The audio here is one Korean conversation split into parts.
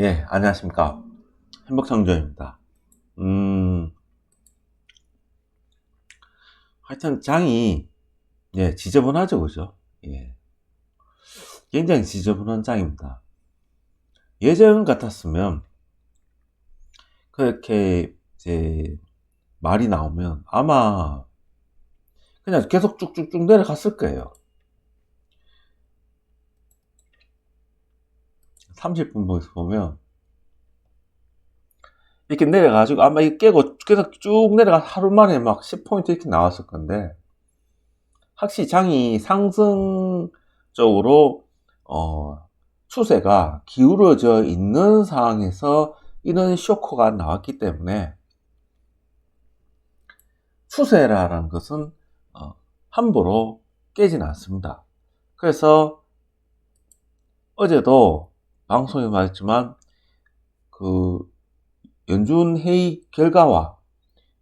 예, 안녕하십니까. 행복창조입니다. 음, 하여튼 장이, 예, 지저분하죠, 그죠? 예. 굉장히 지저분한 장입니다. 예전 같았으면, 그렇게, 이제, 말이 나오면 아마, 그냥 계속 쭉쭉쭉 내려갔을 거예요. 30분 보면 이렇게 내려가지고 아마 이거 깨고 계속 쭉 내려가 하루 만에 막 10포인트 이렇게 나왔을 건데 확실히 장이 상승적으로 어, 추세가 기울어져 있는 상황에서 이런 쇼크가 나왔기 때문에 추세라는 것은 어, 함부로 깨지는 않습니다. 그래서 어제도 방송에 말했지만 그 연준 회의 결과와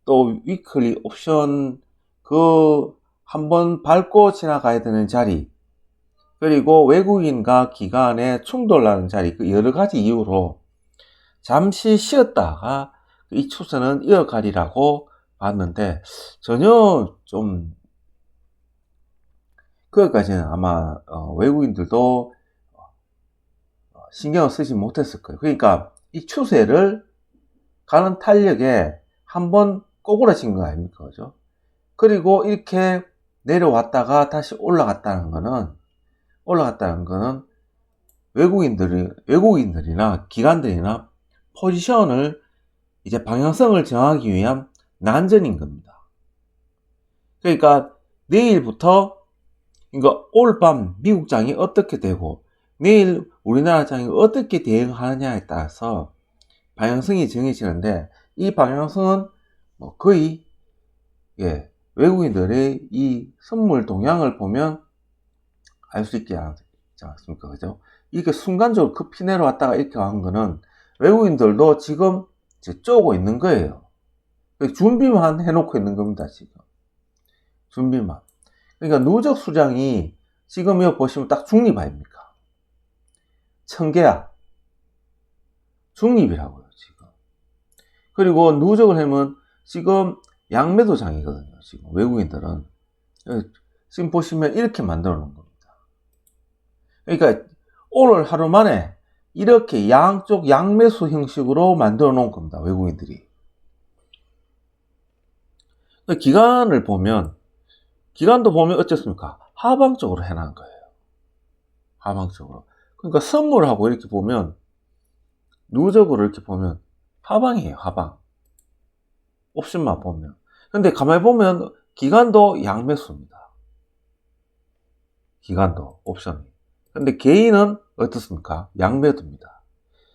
또 위클리 옵션 그 한번 밟고 지나가야 되는 자리 그리고 외국인과 기관의 충돌나는 자리 그 여러 가지 이유로 잠시 쉬었다가 이 추세는 이어가리라고 봤는데 전혀 좀 그것까지는 아마 어, 외국인들도 신경을 쓰지 못했을 거예요. 그러니까 이 추세를 가는 탄력에 한번 꼬꾸라진 거 아닙니까? 그죠? 그리고 이렇게 내려왔다가 다시 올라갔다는 거는, 올라갔다는 거는 외국인들이, 외국인들이나 기관들이나 포지션을 이제 방향성을 정하기 위한 난전인 겁니다. 그러니까 내일부터, 그러니까 오늘 밤 미국장이 어떻게 되고, 내일 우리나라 장이 어떻게 대응하느냐에 따라서 방향성이 정해지는데 이 방향성은 뭐 거의 예, 외국인들의 이 선물 동향을 보면 알 수 있지 않습니까? 그죠? 이게 순간적으로 급히 내려왔다가 이렇게 간 거는 외국인들도 지금 이제 쪼고 있는 거예요. 준비만 해놓고 있는 겁니다, 지금. 준비만. 그러니까 누적 수량이 지금 여기 보시면 딱 중립 아닙니까? 청계야. 중립이라고요, 지금. 그리고 누적을 하면 지금 양매도장이거든요, 지금. 외국인들은. 지금 보시면 이렇게 만들어 놓은 겁니다. 그러니까 오늘 하루 만에 이렇게 양쪽 양매수 형식으로 만들어 놓은 겁니다, 외국인들이. 기간을 보면, 기간도 보면 어쨌습니까? 하방적으로 해놓은 거예요. 하방적으로. 그러니까 선물하고 이렇게 보면 누적으로 이렇게 보면 하방이에요 하방. 옵션만 보면. 근데 가만히 보면 기간도 양매수입니다. 기간도 옵션이. 근데 개인은 어떻습니까? 양매도입니다.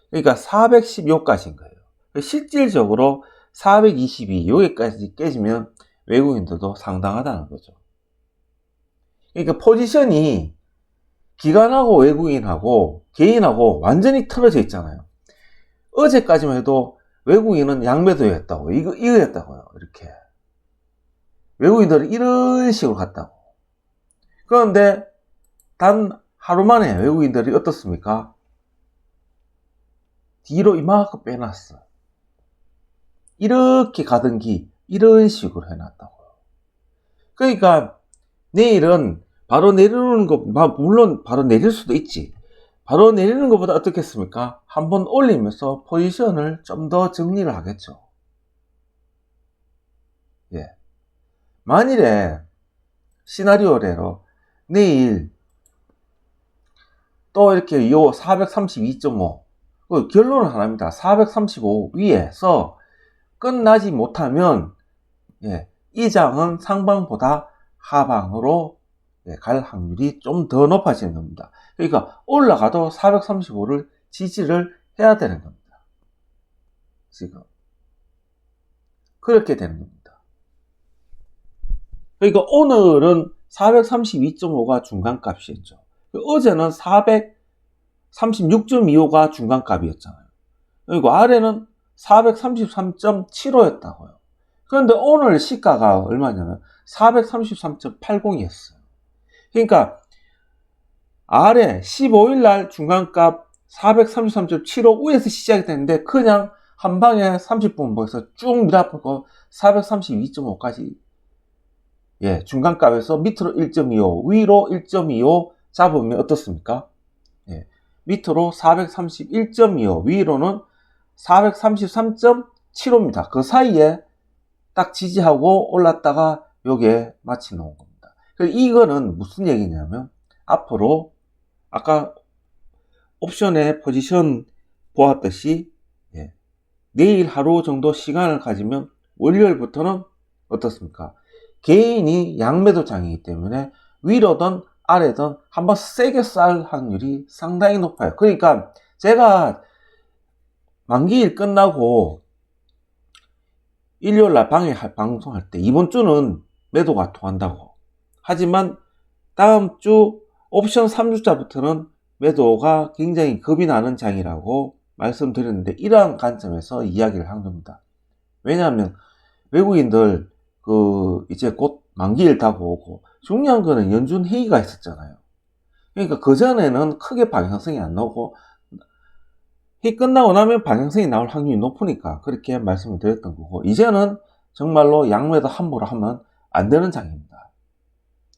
그러니까 416까지인 거예요. 실질적으로 422 여기까지 깨지면 외국인들도 상당하다는 거죠. 그러니까 포지션이 기관하고 외국인하고 개인하고 완전히 틀어져 있잖아요. 어제까지만 해도 외국인은 양매도였다고 이거 이거였다고요. 이렇게 외국인들은 이런 식으로 갔다고. 그런데 단 하루 만에 외국인들이 어떻습니까? 뒤로 이만큼 빼놨어. 이렇게 가던 기 이런 식으로 해놨다고요. 그러니까 내일은 바로 내리는 것, 물론 바로 내릴 수도 있지. 바로 내리는 것보다 어떻겠습니까? 한번 올리면서 포지션을 좀 더 정리를 하겠죠. 예. 만일에 시나리오대로 내일 또 이렇게 요 432.5 그 결론은 하나입니다. 435 위에서 끝나지 못하면 예, 이 장은 상방보다 하방으로 네, 갈 확률이 좀 더 높아지는 겁니다. 그러니까 올라가도 435를 지지를 해야 되는 겁니다. 지금. 그렇게 되는 겁니다. 그러니까 오늘은 432.5가 중간값이었죠. 어제는 436.25가 중간값이었잖아요. 그리고 아래는 433.75였다고요. 그런데 오늘 시가가 얼마냐면 433.80이었어요. 그러니까 아래 15일 날 중간값 433.75 위에서 시작이 됐는데 그냥 한 방에 30분 모여서 쭉 밀어붙고 432.5까지 예, 중간값에서 밑으로 1.25, 위로 1.25 잡으면 어떻습니까? 예, 밑으로 431.25, 위로는 433.75입니다. 그 사이에 딱 지지하고 올랐다가 요게 마치 놓은 겁니다. 이거는 무슨 얘기냐면 앞으로 아까 옵션의 포지션 보았듯이 예, 내일 하루 정도 시간을 가지면 월요일부터는 어떻습니까? 개인이 양매도장이기 때문에 위로든 아래든 한번 세게 쌀 확률이 상당히 높아요. 그러니까 제가 만기일 끝나고 일요일 날 방에 방송할 때 이번 주는 매도가 통한다고. 하지만 다음 주 옵션 3주차부터는 매도가 굉장히 겁이 나는 장이라고 말씀드렸는데 이러한 관점에서 이야기를 한 겁니다. 왜냐하면 외국인들 그 이제 곧 만기일 다가오고 중요한 거는 연준 회의가 있었잖아요. 그러니까 그 전에는 크게 방향성이 안 나오고 회의 끝나고 나면 방향성이 나올 확률이 높으니까 그렇게 말씀을 드렸던 거고 이제는 정말로 양매도 함부로 하면 안 되는 장입니다.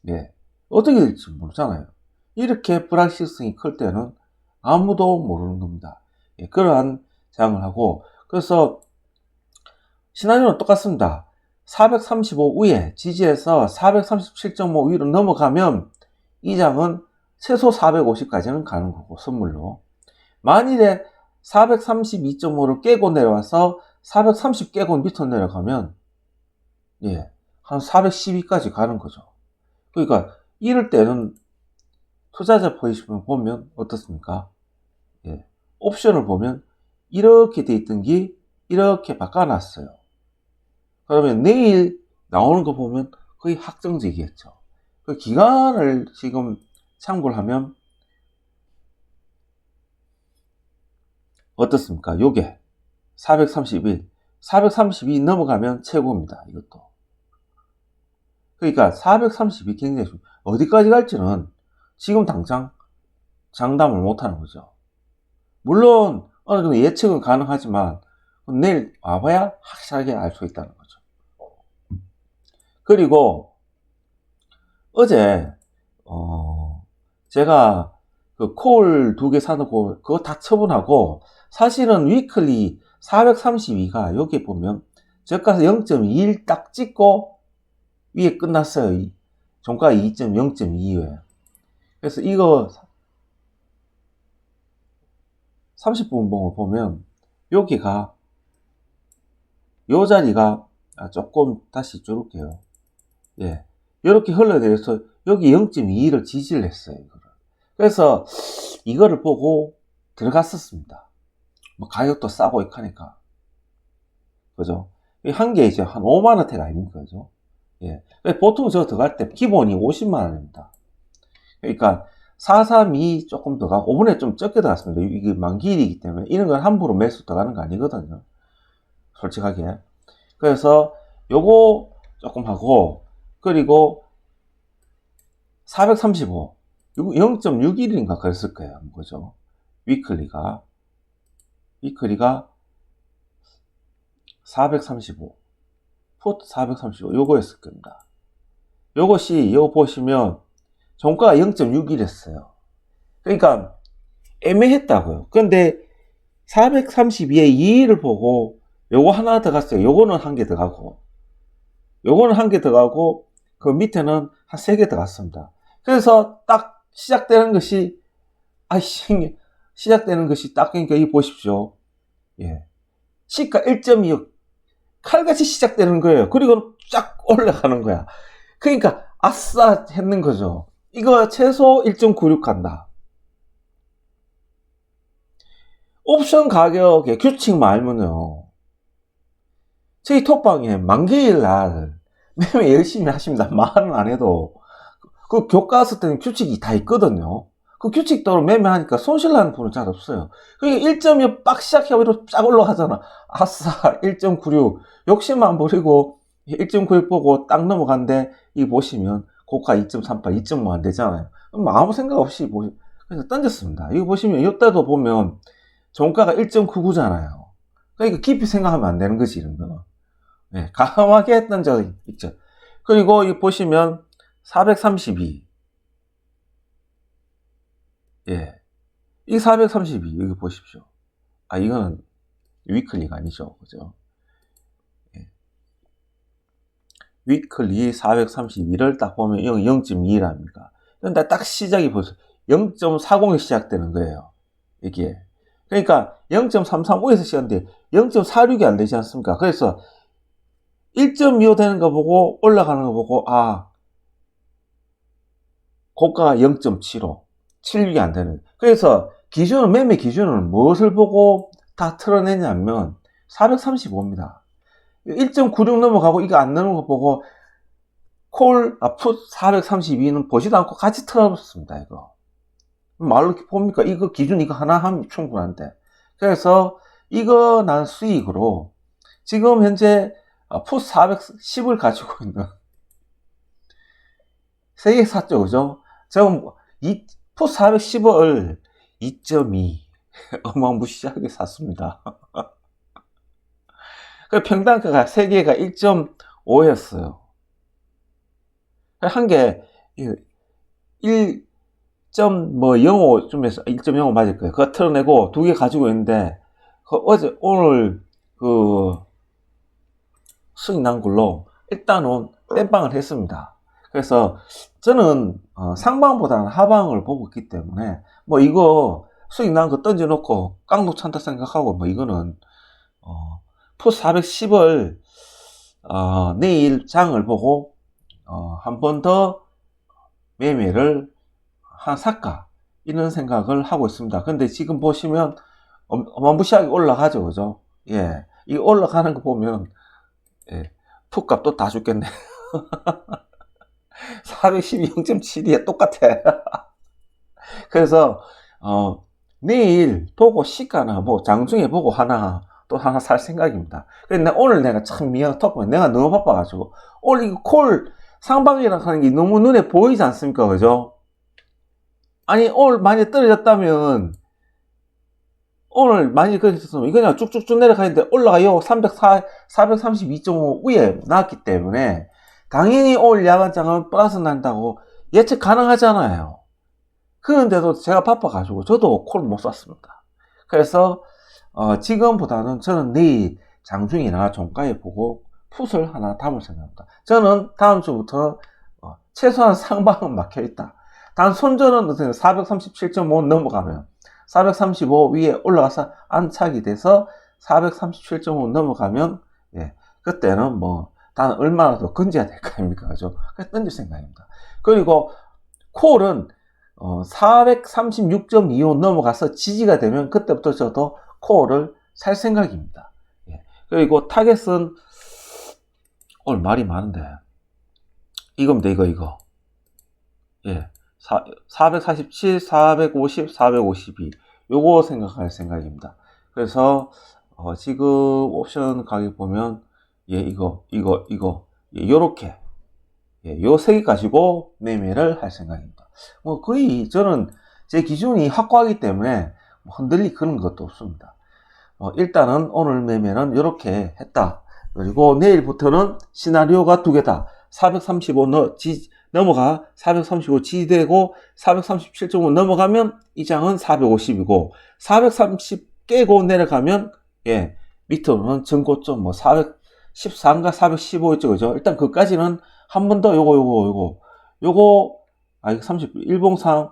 예. 어떻게 될지 모르잖아요. 이렇게 불확실성이 클 때는 아무도 모르는 겁니다. 예, 그러한 장을 하고 그래서 시나리오는 똑같습니다. 435 위에 지지에서 437.5 위로 넘어가면 이 장은 최소 450까지는 가는 거고 선물로 만일에 432.5를 깨고 내려와서 430 깨고 밑으로 내려가면 예, 한 412까지 가는 거죠. 그러니까 이럴 때는 투자자 포지션을 보면 어떻습니까? 예, 옵션을 보면 이렇게 돼 있던 게 이렇게 바꿔놨어요. 그러면 내일 나오는 거 보면 거의 확정적이겠죠. 그 기간을 지금 참고를 하면 어떻습니까? 요게 431, 432 넘어가면 최고입니다. 이것도. 그러니까 432 굉장히 중 어디까지 갈지는 지금 당장 장담을 못하는 거죠. 물론 어느 정도 예측은 가능하지만 내일 와봐야 확실하게 알 수 있다는 거죠. 그리고 어제 어 제가 그 콜 두 개 사놓고 그거 다 처분하고 사실은 위클리 432가 여기 보면 저가서 0.21 딱 찍고 위에 끝났어요. 종가 2.0.22에. 그래서 이거 30분 봉을 보면 여기가 요 자리가 아, 조금 다시 줄을게요. 예. 이렇게 흘러내려서 여기 0.22를 지지를 했어요. 이거를. 그래서 이거를 보고 들어갔었습니다. 뭐 가격도 싸고 있 하니까. 그죠? 한 개 이제 한 5만원대가 아닙니까? 그죠? 예. 보통 저 들어갈 때 기본이 50만 원입니다. 그러니까 432 조금 더 가고 5분에 좀 적게 들어갔습니다. 이게 만기일이기 때문에 이런 건 함부로 매수 들어가는 거 아니거든요. 솔직하게. 그래서 요거 조금 하고 그리고 435 0.61인가 그랬을 거예요. 그죠? 위클리가 위클리가 435 포트 435 요거 였을 겁니다. 요것이 요거 보시면 종가가 0.61이었어요. 그러니까 애매했다고요. 근데 432의 2를 보고 요거 하나 들어갔어요. 요거는 한 개 들어가고 요거는 한 개 들어가고 그 밑에는 한 세 개 들어갔습니다. 그래서 딱 시작되는 것이 아이씨 시작되는 것이 딱 그러니까 이 보십시오. 예. 시가 1.26 칼같이 시작되는 거예요. 그리고 쫙 올라가는 거야. 그러니까 아싸 했는 거죠. 이거 최소 1.96 간다. 옵션 가격의 규칙만 알면요. 저희 톡방에 만기일 날 매매 열심히 하십니다. 말은 안 해도. 그 교과서 때는 규칙이 다 있거든요. 그 규칙대로 매매하니까 손실나는 분은 잘 없어요. 그게 1.2 빡 시작해버리고 쫙 올라가잖아. 아싸, 1.96. 욕심만 버리고 1.96 보고 딱 넘어간데, 이 보시면 고가 2.38, 2.5 안 되잖아요. 아무 생각 없이 뭐 그래서 던졌습니다. 이거 보시면 이때도 보면 종가가 1.99잖아요. 그러니까 깊이 생각하면 안 되는 거지 이런 거는. 네, 강하게 던져 있죠. 그리고 이 보시면 432. 예. 이 432, 여기 보십시오. 아, 이거는 위클리가 아니죠. 그죠? 예. 위클리 432를 딱 보면 여기 0.2랍니까? 그런데 딱 시작이 보세요. 0.40이 시작되는 거예요. 이게. 그러니까 0.335에서 시작하는데 0.46이 안 되지 않습니까? 그래서 1.25 되는 거 보고 올라가는 거 보고 아 고가 0.75 7, 6이 안 되는. 그래서 기준은, 매매 기준은 무엇을 보고 다 틀어내냐면 435입니다. 1.96 넘어가고 이거 안 넘는 거 보고 콜, 아, 풋 432는 보지도 않고 같이 틀어놓습니다, 이거. 말로 이렇게 봅니까? 이거 기준 이거 하나 하면 충분한데. 그래서 이거 난 수익으로 지금 현재 어, 풋 410을 가지고 있는 세계 사죠, 그죠? 지금 이, 풋 410을 2.2 어마무시하게 샀습니다. 그 평단가가 세 개가 1.5였어요. 한 개, 1.05쯤에서 1.05 맞을 거예요. 그거 틀어내고 두 개 가지고 있는데, 그 어제, 오늘 그 수익 난 걸로 일단은 땜빵을 했습니다. 그래서 저는 어, 상방보다는 하방을 보고 있기 때문에 뭐 이거 수익 난 거 던져놓고 깡도 찬다 생각하고 뭐 이거는 어, 푸 410을 어, 내일 장을 보고 어, 한 번 더 매매를 한 살까 이런 생각을 하고 있습니다. 근데 지금 보시면 엄- 어마무시하게 올라가죠, 그죠? 예, 이 올라가는 거 보면 예, 또다 죽겠네. 412.0.7이야 똑같아. 그래서 어, 내일 보고 시가나 뭐 장중에 보고 하나 또 하나 살 생각입니다. 근데 오늘 내가 참 미안 톡 내가 너무 바빠가지고 오늘 이거 콜 상방이랑 하는 게 너무 눈에 보이지 않습니까, 그죠? 아니 오늘 많이 떨어졌다면 오늘 많이 그렇게 있었으면 이거 그냥 쭉쭉쭉 내려가는데 올라가요 304, 432.5 위에 나왔기 때문에 당연히 오늘 야간장은 플러스 난다고 예측 가능하잖아요. 그런데도 제가 바빠가지고 저도 콜 못 쐈습니다. 그래서 어, 지금보다는 저는 내일 장중이나 종가에 보고 풋을 하나 담을 생각합니다. 저는 다음 주부터 어, 최소한 상방은 막혀있다. 단 손절은 어떻게 437.5 넘어가면 435 위에 올라가서 안착이 돼서 437.5 넘어가면 예, 그때는 뭐 단 얼마나 더 건져야 될 거 아닙니까? 그죠? 그래서 던질 생각입니다. 그리고 콜은 어, 436.25 넘어가서 지지가 되면 그때부터 저도 콜을 살 생각입니다. 예. 그리고 타겟은 오늘 말이 많은데 이겁니다. 이거 이거 예. 4, 447, 450, 452 요거 생각할 생각입니다. 그래서 어, 지금 옵션 가격 보면 예 이거 이거 이거 예, 요렇게 예, 요세 개 가지고 매매를 할 생각입니다. 뭐 거의 저는 제 기준이 확고하기 때문에 뭐 흔들리 그런 것도 없습니다. 어, 일단은 오늘 매매는 이렇게 했다. 그리고 내일부터는 시나리오가 두 개다. 435 너, 지, 넘어가 435 지되고 437.5 넘어가면 이 장은 450이고 430 깨고 내려가면 예 밑으로는 전고점 뭐 414인가 415 있죠 그죠? 일단 그까지는 한 번 더 요거 요거 요거. 요거 아 이거 30 일봉상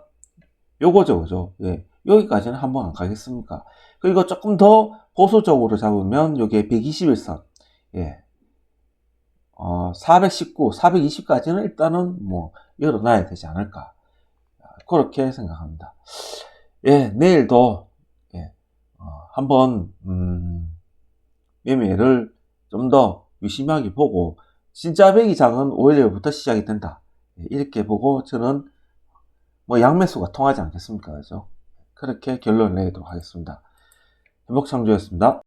요거죠 그죠? 예. 여기까지는 한 번 안 가겠습니까? 그리고 조금 더 보수적으로 잡으면 요게 121선. 예. 어, 419, 420까지는 일단은 뭐 열어놔야 되지 않을까. 그렇게 생각합니다. 예, 내일도, 예, 어, 한번, 음, 매매를 좀 더 유심하게 보고, 진짜 배기장은 오일부터 시작이 된다. 예, 이렇게 보고 저는 뭐 양매수가 통하지 않겠습니까? 그죠? 그렇게 결론을 내도록 하겠습니다. 행복창조였습니다.